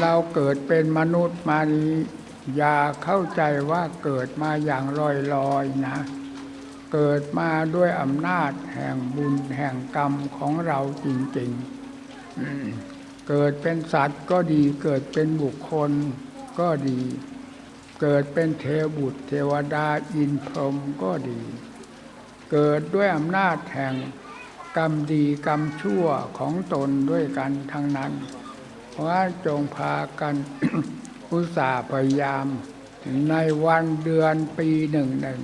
เราเกิดเป็นมนุษย์มานี้อย่าเข้าใจว่าเกิดมาอย่างลอยๆนะ เกิดมาด้วยอำนาจแห่งบุญแห่งกรรมของเราจริงๆ เกิดเป็นสัตว์ก็ดี เกิดเป็นบุคคลก็ดี เกิดเป็นเทวบุตรเทวดาอินพรหมก็ดี เกิดด้วยอำนาจแห่งกรรมดีกรรมชั่วของตนด้วยกันทั้งนั้น เพราะว่าจงพากันอุตส่าห์พยายาม ในวันเดือนปีหนึ่งหนึ่ง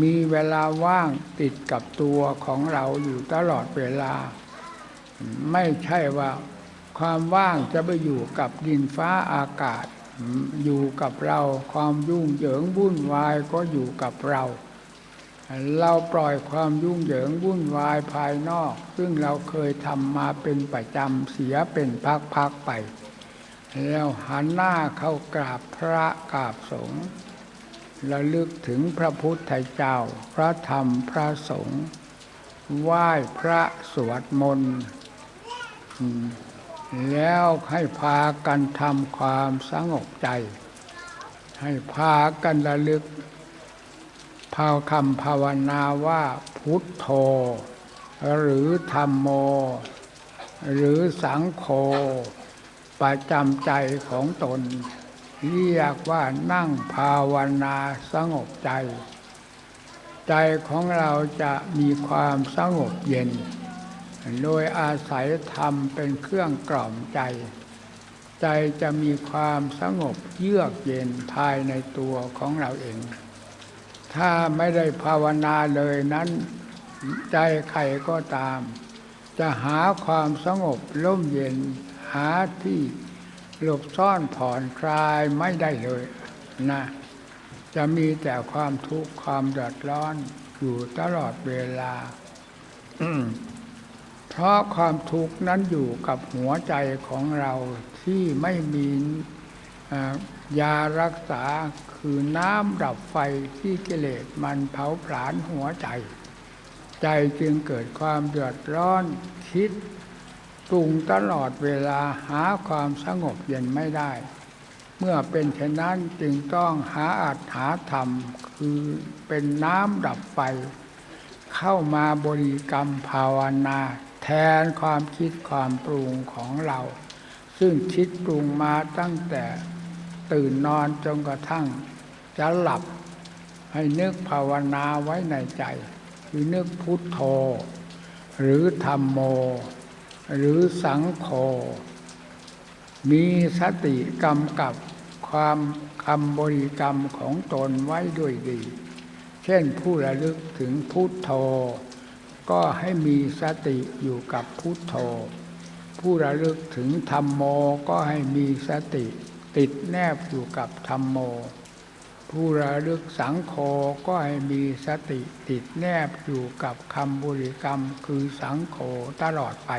มีเวลาว่างติดกับตัวของเราอยู่ตลอดเวลา ไม่ใช่ว่าความว่างจะไปอยู่กับดินฟ้าอากาศ อยู่กับเราความยุ่งเหยิงวุ่นวายก็อยู่กับเรา เราปล่อยความยุ่งเหยิงวุ่นวายภายนอก ซึ่งเราเคยทำมาเป็นประจำเสียเป็นพักๆไป แล้วหันหน้าเข้ากราบพระกราบสงฆ์ระลึกถึงพระพุทธเจ้า พระธรรมพระสงฆ์ไหว้พระสวดมนต์แล้วให้พากันทำความสงบใจ ให้พากันระลึก ภาวคำภาวนาว่าพุทโธ หรือธรรมโม หรือสังโฆประจำใจของตน เรียกว่านั่งภาวนาสงบใจ ใจของเราจะมีความสงบเย็น โดยอาศัยธรรมเป็นเครื่องกล่อมใจ ใจจะมีความสงบเยือกเย็นภายในตัวของเราเอง ถ้าไม่ได้ภาวนาเลยนั้น ใจใครก็ตาม จะหาความสงบร่มเย็นหาที่หลบซ่อนผ่อนคลายไม่ได้เลยนะจะมีแต่ความทุกข์ความเดือดร้อนอยู่ตลอดเวลา เพราะความทุกข์นั้นอยู่กับหัวใจของเราที่ไม่มี ยารักษาคือน้ำดับไฟที่กิเลสมันเผาผลาญหัวใจ ใจจึงเกิดความเดือดร้อนคิดปรุงตลอดเวลาหาความสงบเย็นไม่ได้ เมื่อเป็นเช่นนั้นจึงต้องหาอัตหาธรรม คือเป็นน้ำดับไฟเข้ามาบริกรรมภาวนา แทนความคิดความปรุงของเรา ซึ่งคิดปรุงมาตั้งแต่ ตื่นนอนจนกระทั่ง จะหลับให้นึกภาวนาไว้ในใจ คือนึกพุทโธ หรือธรรมโม หรือสังโฆมีสติกำกับความคำบริกรรมของตนไว้ด้วยดี เช่นผู้ระลึกถึงพุทโธ ก็ให้มีสติอยู่กับพุทโธ ผู้ระลึกถึงธรรมโมก็ให้มีสติ ติดแนบอยู่กับธรรมโม ผู้ระลึกสังโฆก็ให้มีสติติดแนบอยู่กับคำบริกรรมคือสังโฆตลอดไป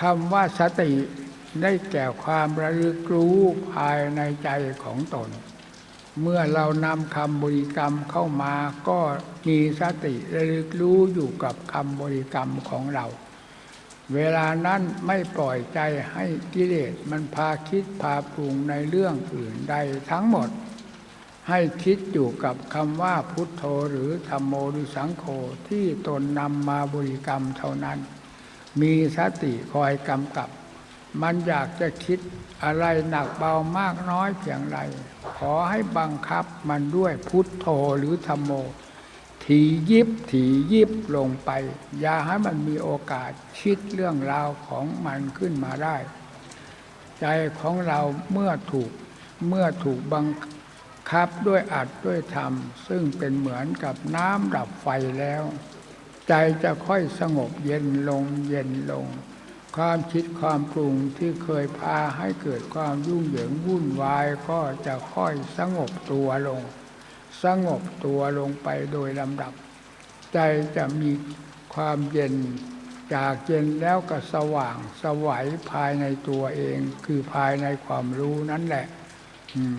คำว่าสติได้แก่ความระลึกรู้ภายในใจของตน เมื่อเรานำคำบริกรรมเข้ามาก็มีสติระลึกรู้อยู่กับคำบริกรรมของเรา เวลานั้นไม่ปล่อยใจให้กิเลสมันพาคิดพาปรุงในเรื่องอื่นใดทั้งหมด ให้คิดอยู่กับคำว่าพุทโธหรือธรรมโมหรือสังโฆที่ตนนำมาบริกรรมเท่านั้น มีสติคอยกำกับ มันอยากจะคิดอะไรหนักเบามากน้อยเพียงไร ขอให้บังคับมันด้วยพุทโธหรือธรรมโม ถียิบถียิบลงไป อย่าให้มันมีโอกาสคิดเรื่องราวของมันขึ้นมาได้ ใจของเราเมื่อถูกเมื่อถูกบังคับด้วยอัดด้วยธรรม ซึ่งเป็นเหมือนกับน้ำดับไฟแล้ว ใจจะค่อยสงบเย็นลงเย็นลง ความคิดความปรุงที่เคยพาให้เกิดความยุ่งเหยิงวุ่นวายก็จะค่อยสงบตัวลง สงบตัวลงไปโดยลำดับ ใจจะมีความเย็น จากเย็นแล้วก็สว่างสวัยภายในตัวเอง คือภายในความรู้นั่นแหละม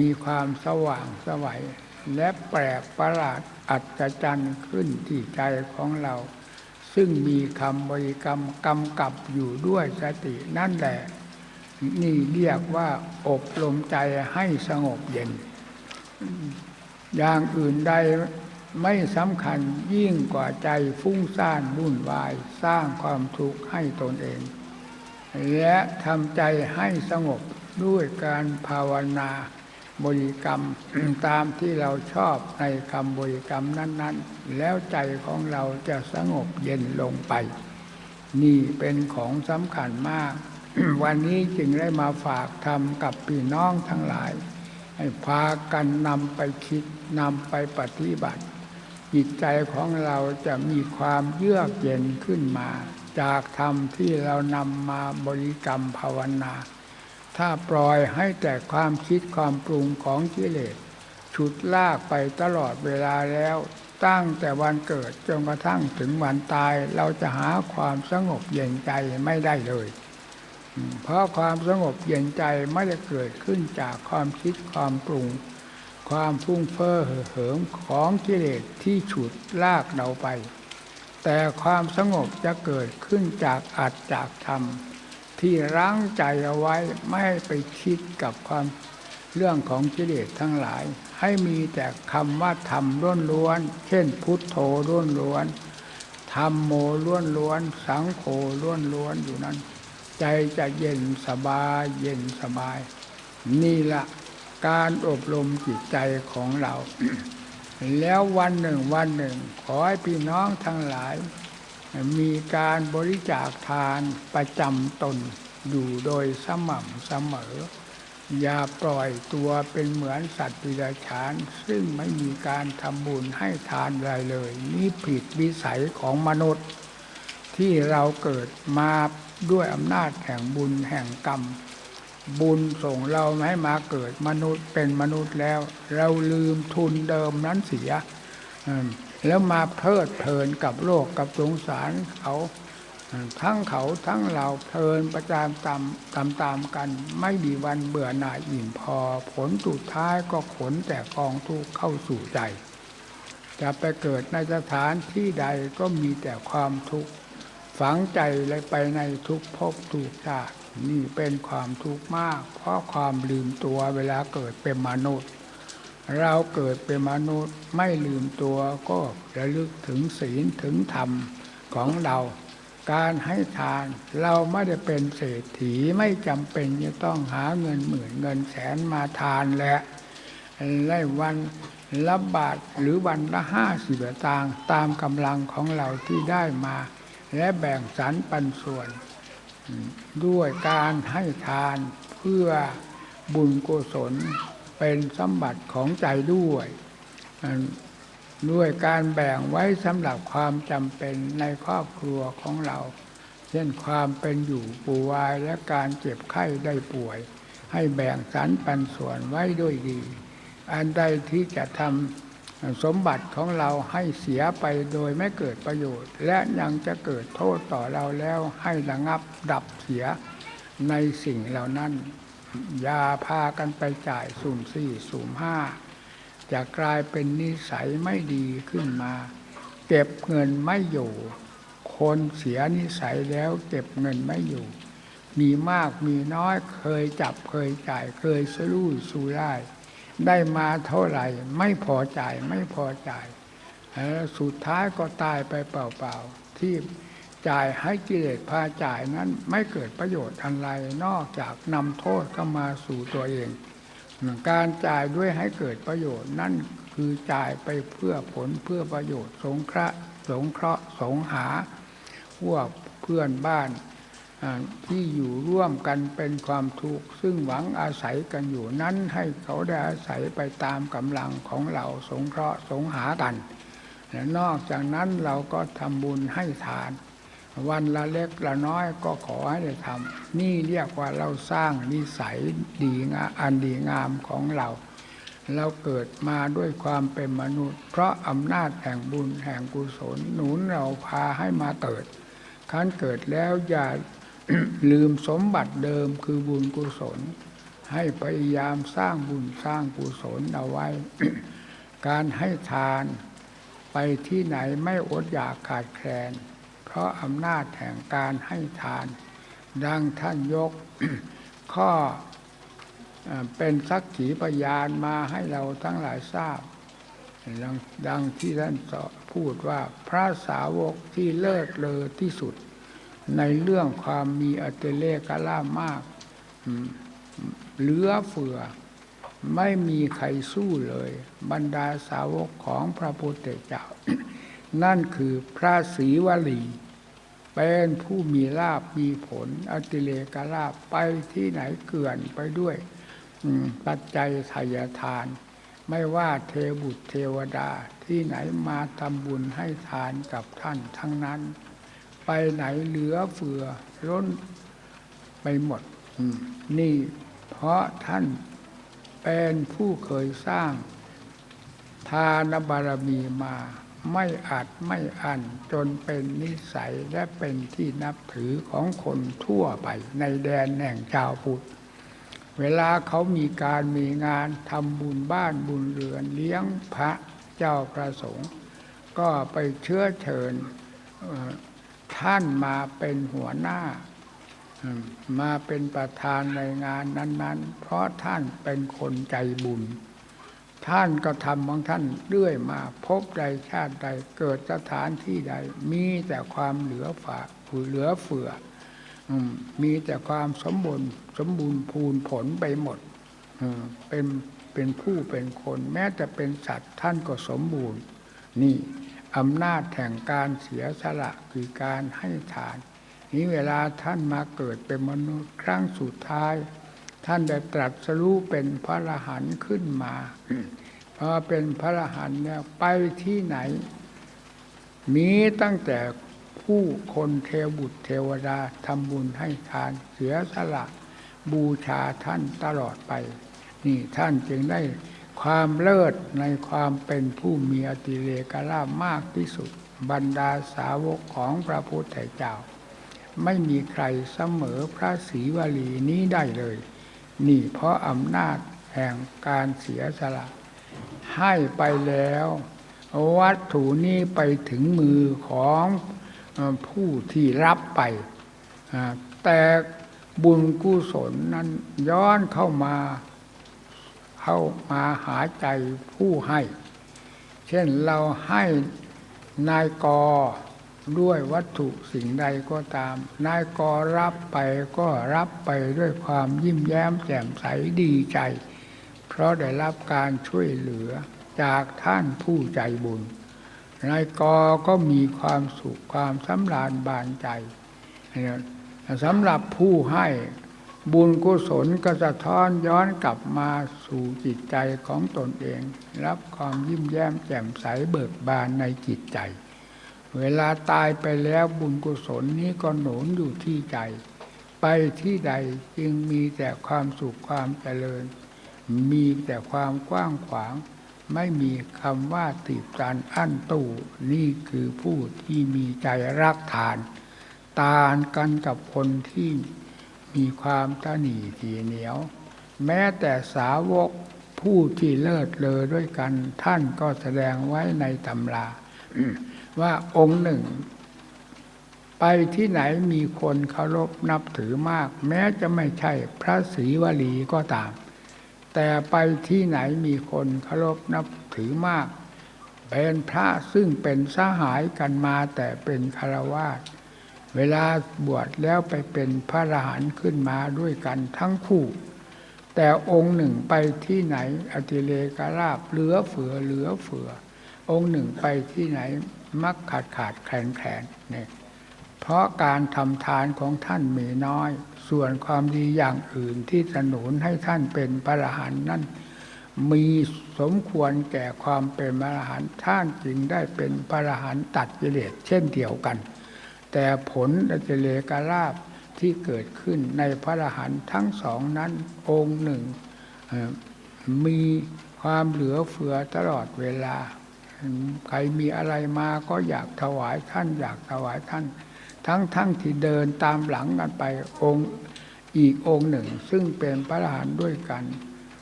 มีความสว่างสวัยและแปลกประหลาดอัศจรรย์ขึ้นที่ใจของเรา ซึ่งมีคำบริกรรมกำกับอยู่ด้วยสตินั่นแหละ นี่เรียกว่าอบรมใจให้สงบเย็น อย่างอื่นใดไม่สำคัญยิ่งกว่าใจฟุ้งซ่านวุ่นวาย สร้างความทุกข์ให้ตนเอง และทำใจให้สงบด้วยการภาวนาบริกรรมตามที่เราชอบในคำบริกรรมนั้น ๆ แล้วใจของเราจะสงบเย็นลงไป นี่เป็นของสำคัญมาก วันนี้จึงได้มาฝากทำกับพี่น้องทั้งหลาย ให้พากันนำไปคิดนำไปปฏิบัติ จิตใจของเราจะมีความเยือกเย็นขึ้นมา จากธรรมที่เรานำมาบริกรรมภาวนา ถ้าปล่อยให้แต่ความคิดความปรุงของกิเลสฉุดลากไปตลอดเวลาแล้วตั้งแต่วันเกิดจนกระทั่งถึงวันตายเราจะหาความสงบเย็นใจไม่ได้เลย เพราะความสงบเย็นใจไม่ได้เกิดขึ้นจากความคิดความปรุง ความฟุ้งเฟ้อเห่อเหิมของกิเลสที่ฉุดลากเราไป แต่ความสงบจะเกิดขึ้นจากอัดจากธรรม ที่รั้งใจเอาไว้ไม่ไปคิดกับความเรื่องของกิเลสทั้งหลาย ให้มีแต่คำว่าธรรมล้วนล้วน เช่น พุทโธล้วนล้วนธรรมโมล้วนล้วน สังโฆล้วนล้วนอยู่นั้น ใจจะเย็นสบายเย็นสบาย นี่ละการอบรมจิตใจของเรา แล้ววันหนึ่งวันหนึ่ง ขอให้พี่น้องทั้งหลาย มีการบริจาคทานประจำตนอยู่โดยสม่ำเสมอ อย่าปล่อยตัวเป็นเหมือนสัตว์ดิรัจานซึ่งไม่มีการทำบุญให้ทานอะไรเลย นี่ผิดวิสัยของมนุษย์ ที่เราเกิดมา ด้วยอำนาจแห่งบุญแห่งกรรม บุญส่งเราให้มาเกิดมนุษย์เป็นมนุษย์แล้ว เราลืมทุนเดิมนั้นเสียแล้วมาเพลิดเพลินกับโลกกับสงสารเขาทั้งเขาทั้งเราเพลินประจามตามตามตามกัน ไม่มีวันเบื่อหน่ายอิ่มพอ ผลสุดท้ายก็ขนแต่กองทุกข์เข้าสู่ใจ จะไปเกิดในสถานที่ใดก็มีแต่ความทุกข์ ฝังใจเลยไปในทุกภพทุกชาตินี่เป็นความทุกข์มาก เพราะความลืมตัวเวลาเกิดเป็นมนุษย์ เราเกิดเป็นมนุษย์ไม่ลืมตัวก็ระลึกถึงศีลถึงธรรมของเรา การให้ทานเราไม่ได้เป็นเศรษฐีไม่จำเป็นจะต้องหาเงินหมื่นเงินแสนมาทานแหละไล่วันละบาทหรือวันละห้าสิบตางตามกำลังของเราที่ได้มา และแบ่งสรรปันส่วน ด้วยการให้ทานเพื่อบุญกุศลเป็นสมบัติของใจด้วย ด้วยการแบ่งไว้สำหรับความจำเป็นในครอบครัวของเรา เช่นความเป็นอยู่ปูวายและการเจ็บไข้ได้ป่วย ให้แบ่งสรรปันส่วนไว้ด้วยดี อันใดที่จะทำ สมบัติของเราให้เสียไปโดยไม่เกิดประโยชน์ และยังจะเกิดโทษต่อเราแล้วให้ระงับดับเสียในสิ่งเหล่านั้น อย่าพากันไปจ่ายสุ่มสี่สุ่มห้าจะกลายเป็นนิสัยไม่ดีขึ้นมา เก็บเงินไม่อยู่ คนเสียนิสัยแล้วเก็บเงินไม่อยู่ มีมากมีน้อยเคยจับเคยจ่ายเคยสู้สู้ได้ ได้มาเท่าไหร่ ไม่พอจ่ายไม่พอจ่ายแล้วสุดท้ายก็ตายไปเปล่าๆ ที่จ่ายให้กิเลสพาจ่ายนั้นไม่เกิดประโยชน์อะไรนอกจากนำโทษเข้ามาสู่ตัวเอง การจ่ายด้วยให้เกิดประโยชน์นั่นคือจ่ายไปเพื่อผลเพื่อประโยชน์สงเคราะห์สงเคราะห์สงหาพวกเพื่อนบ้าน ที่อยู่ร่วมกันเป็นความทุกข์ซึ่งหวังอาศัยกันอยู่นั้นให้เขาได้อาศัยไปตามกำลังของเราสงเคราะห์สงหากันและนอกจากนั้นเราก็ทำบุญให้ทาน วันละเล็กละน้อยก็ขอให้ได้ทำนี่เรียกว่าเราสร้างนิสัยดีงามอันดีงามของเรา เราเกิดมาด้วยความเป็นมนุษย์ เพราะอำนาจแห่งบุญแห่งกุศลหนุนเราพาให้มาเกิดคันเกิดแล้วอย่า ลืมสมบัติเดิมคือบุญกุศล ให้พยายามสร้างบุญสร้างกุศลเอาไว้ การให้ทานไปที่ไหนไม่อดอยากขาดแคลน เพราะอำนาจแห่งการให้ทาน ดังท่านยกข้อเป็นสักขีพยานมาให้เราทั้งหลายทราบดังดังที่ท่านพูดว่าพระสาวกที่เลิศเลอที่สุด ในเรื่องความมีอัตเลกล่ามากเหลือเฟือ ไม่มีใครสู้เลย บรรดาสาวกของพระพุทธเจ้า นั่นคือพระศรีวลีเป็นผู้มีลาบมีผลอติเลกลาบไปที่ไหนเกลื่อนไปด้วยปัจจัยทายทาน ไม่ว่าเทบุตรเทวดาที่ไหนมาทำบุญให้ทานกับท่านทั้งนั้น ไปไหนเหลือเฟือล้นไปหมดมนี่เพราะท่านเป็นผู้เคยสร้าง ทานบารมีมาไม่อาจไม่อันจนเป็นนิสัยและเป็นที่นับถือของคนทั่วไปในแดนแห่งชาวพุทธ เวลาเขามีการมีงานทำบุญบ้านบุญเรือนเลี้ยงพระเจ้าประสงค์ ก็ไปเชื้อเชิญ ท่านมาเป็นหัวหน้า มาเป็นประธานในงานนั้น ๆ เพราะท่านเป็นคนใจบุญ ท่านก็ทำของท่านเรื่อยมาพบใดชาติใดเกิดสถานที่ใด มีแต่ความเหลือฝากเหลือเฟืออมีแต่ความสมบูรณ์สมบูรณ์พูนผลไปหมดมเป็นเป็นผู้เป็นคน แม้แต่เป็นสัตว์ท่านก็สมบูรณ์ นี่ อำนาจแห่งการเสียสละคือการให้ทาน นี้เวลาท่านมาเกิดเป็นมนุษย์ครั้งสุดท้าย ท่านได้ตรัสรู้เป็นพระอรหันต์ขึ้นมาพอเป็นพระอรหันต์เนี่ยไปที่ไหน มีตั้งแต่ผู้คนเทวบุตรเทวดาทำบุญให้ทานเสียสละบูชาท่านตลอดไป นี่ท่านจึงได้ ความเลิศในความเป็นผู้มีอติเลกลาภมากที่สุด บรรดาสาวกของพระพุทธเจ้า ไม่มีใครเสมอพระศรีวลีนี้ได้เลย นี่เพราะอำนาจแห่งการเสียสละ ให้ไปแล้ว วัตถุนี้ไปถึงมือของผู้ที่รับไปแต่บุญกุศลนั้นย้อนเข้ามา เข้ามาหาใจผู้ให้ เช่นเราให้นายกอด้วยวัตถุสิ่งใดก็ตาม นายกอรับไปก็รับไปด้วยความยิ้มแย้มแจ่มใสดีใจ เพราะได้รับการช่วยเหลือจากท่านผู้ใจบุญ นายกอก็มีความสุขความสำราญบานใจสำหรับผู้ให้ บุญกุศลก็สะท้อนย้อนกลับมาสู่จิตใจของตนเอง รับความยิ้มแย้มแจ่มใสเบิกบานในจิตใจ เวลาตายไปแล้วบุญกุศลนี้ก็หนุนอยู่ที่ใจ ไปที่ใดจึงมีแต่ความสุขความเจริญ มีแต่ความกว้างขวาง ไม่มีคำว่าตีบตันอั้นตู้นี่คือผู้ที่มีใจรักทาน ตานกันกับคนที่ มีความตะหนีทีเหนียว แม้แต่สาวกผู้ที่เลิศเลอด้วยกัน ท่านก็แสดงไว้ในตำรา ว่าองค์หนึ่ง ไปที่ไหนมีคนเคารพนับถือมาก แม้จะไม่ใช่พระศรีวลีก็ตาม แต่ไปที่ไหนมีคนเคารพนับถือมาก เป็นพระซึ่งเป็นสหายกันมาแต่เป็นคารวาส เวลาบวชแล้วไปเป็นพระอรหันต์ขึ้นมาด้วยกันทั้งคู่ แต่องค์หนึ่งไปที่ไหนอติเลกราบเหลือเฟือเหลือเฟือ องค์หนึ่งไปที่ไหนมักขาดขาดแคลนแคลนเนี่ยเพราะการทำทานของท่านมีน้อย ส่วนความดีอย่างอื่นที่สนุนให้ท่านเป็นพระอรหันต์นั้นมีสมควรแก่ความเป็นพระอรหันต์ท่านจึงได้เป็นพระอรหันต์ตัดกิเลสเช่นเดียวกัน แต่ผลอเจเลกาลาบที่เกิดขึ้นในพระอรหันต์ทั้งสองนั้นองค์หนึ่งมีความเหลือเฟือตลอดเวลา ใครมีอะไรมาก็อยากถวายท่านอยากถวายท่าน ทั้งทั้งที่เดินตามหลังกันไปองค์อีกองค์หนึ่ง ซึ่งเป็นพระอรหันต์ด้วยกัน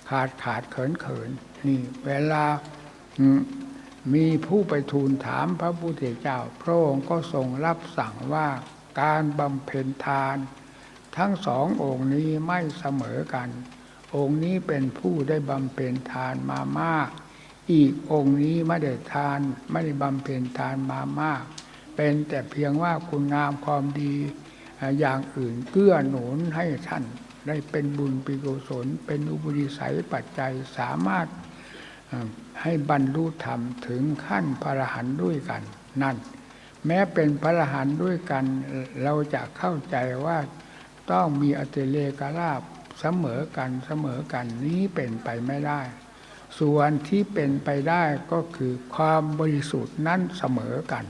ขาดขาดเขินเขินนี่เวลา มีผู้ไปทูลถามพระพุทธเจ้า พระองค์ก็ทรงรับสั่งว่าการบำเพ็ญทาน ทั้งสององค์นี้ไม่เสมอกัน องค์นี้เป็นผู้ได้บำเพ็ญทานมามาก อีกองค์นี้ไม่ได้ทานไม่ได้บำเพ็ญทานมามาก เป็นแต่เพียงว่าคุณงามความดีอย่างอื่นเกื้อหนุนให้ท่านได้เป็นบุญปิกุศลเป็นอุปนิสัยปัจจัยสามารถ ให้บรรลุธรรมถึงขั้นพระรหันด้วยกันนั่น แม้เป็นพระรหันด้วยกัน เราจะเข้าใจว่าต้องมีอติเลกราบเสมอกันเสมอกันนี้เป็นไปไม่ได้ ส่วนที่เป็นไปได้ก็คือความบริสุทธิ์นั้นเสมอกัน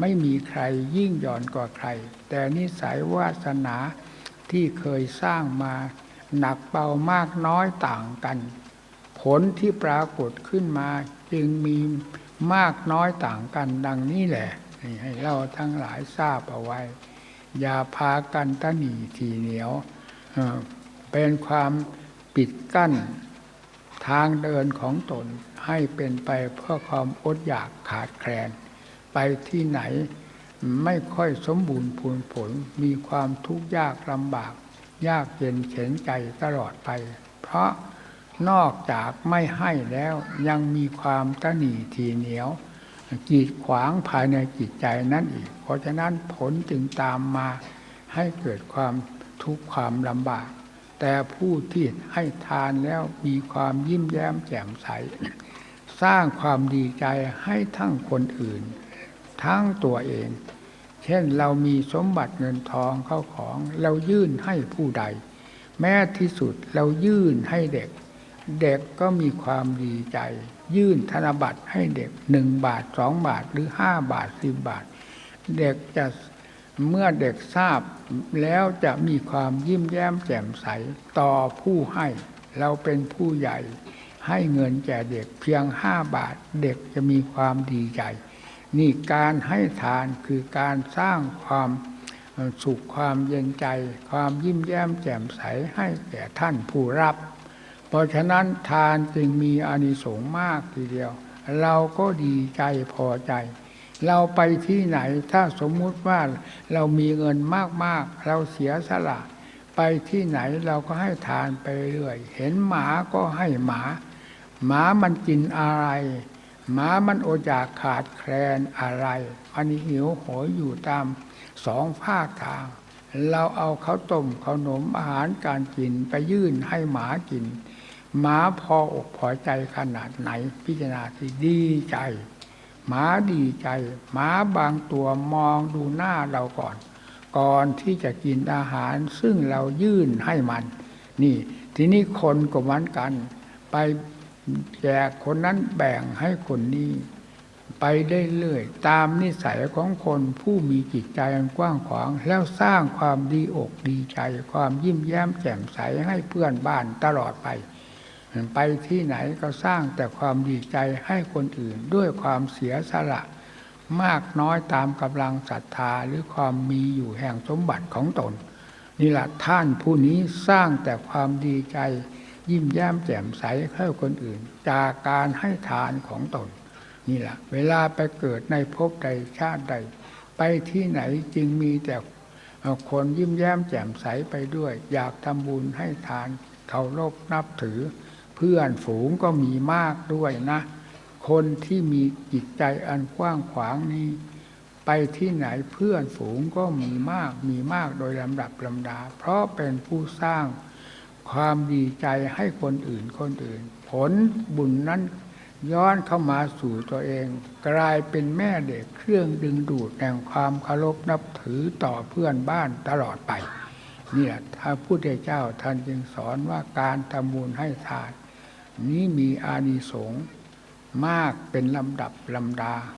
ไม่มีใครยิ่งหย่อนกว่าใคร แต่นิสัยวาสนาที่เคยสร้างมาหนักเบามากน้อยต่างกัน ผลที่ปรากฏขึ้นมาจึงมีมากน้อยต่างกันดังนี้แหละ ให้เราทั้งหลายทราบเอาไว้ อย่าพากันตะหนีทีเหนียว เป็นความปิดกั้นทางเดินของตนให้เป็นไปเพื่อความอดอยากขาดแคลน ไปที่ไหนไม่ค่อยสมบูรณ์พูนผลมีความทุกข์ยากลำบาก ยากเย็นเข็นใจตลอดไป เพราะ นอกจากไม่ให้แล้วยังมีความตะหนีทีเหนียวกีดขวางภายในจิตใจนั่นอีก เพราะฉะนั้นผลจึงตามมาให้เกิดความทุกข์ความลำบาก แต่ผู้ที่ให้ทานแล้วมีความยิ้มแย้มแจ่มใส สร้างความดีใจให้ทั้งคนอื่น ทั้งตัวเอง เช่นเรามีสมบัติเงินทองเข้าของ เรายื่นให้ผู้ใด แม้ที่สุดเรายื่นให้เด็ก เด็กก็มีความดีใจ ยื่นธนบัตรให้เด็กหนึ่งบาทสองบาทหรือห้าบาทสิบบาท เด็กจะเมื่อเด็กทราบแล้วจะมีความยิ้มแย้มแจ่มใสต่อผู้ให้ เราเป็นผู้ใหญ่ ให้เงินแก่เด็กเพียงห้าบาท เด็กจะมีความดีใจ นี่การให้ทานคือการสร้างความสุขความเย็นใจ ความยิ้มแย้มแจ่มใสให้แก่ท่านผู้รับ เพราะฉะนั้นทานจึงมีอานิสงส์มากทีเดียว เราก็ดีใจพอใจ เราไปที่ไหนถ้าสมมุติว่าเรามีเงินมากๆ เราเสียสละ ไปที่ไหนเราก็ให้ทานไปเรื่อย เห็นหมาก็ให้หมา หมามันกินอะไร หมามันอดอยากขาดแคลนอะไร อันนี้หิวโหยอยู่ตามสองภาคทาง เราเอาข้าวต้มขนมอาหารการกินไปยื่นให้หมากิน หมาพออกพอใจขนาดไหน พิจารณาที่ดีใจ หมาดีใจหมาบางตัวมองดูหน้าเราก่อน ก่อนที่จะกินอาหารซึ่งเรายื่นให้มัน นี่ ทีนี้คนก็เหมือนกัน ไปแจกคนนั้นแบ่งให้คนนี้ ไปได้เรื่อยตามนิสัยของคนผู้มีจิตใจกว้างขวาง แล้วสร้างความดีอกดีใจ ความยิ้มแย้มแจ่มใสให้เพื่อนบ้านตลอดไป ไปที่ไหนก็สร้างแต่ความดีใจให้คนอื่นด้วยความเสียสละ มากน้อยตามกำลังศรัทธาหรือความมีอยู่แห่งสมบัติของตน นี่แหละท่านผู้นี้สร้างแต่ความดีใจ ยิ้มแย้มแจ่มใสให้คนอื่น จากการให้ทานของตน นี่แหละเวลาไปเกิดในภพใดชาติใด ไปที่ไหนจึงมีแต่คนยิ้มแย้มแจ่มใสไปด้วย อยากทำบุญให้ทานเคารพนับถือ เพื่อนฝูงก็มีมากด้วยนะ คนที่มีจิตใจอันกว้างขวางนี้ ไปที่ไหนเพื่อนฝูงก็มีมากมีมากโดยลำดับลำดา เพราะเป็นผู้สร้างความดีใจให้คนอื่นคนอื่น ผลบุญนั้นย้อนเข้ามาสู่ตัวเอง กลายเป็นแม่เด็กเครื่องดึงดูดแห่งความเคารพนับถือต่อเพื่อนบ้านตลอดไปเนี่ยถ้าพุทธเจ้าท่านจึงสอนว่าการทำบุญให้ทาน นี้มีอานิสงส์มากเป็นลำดับลำดา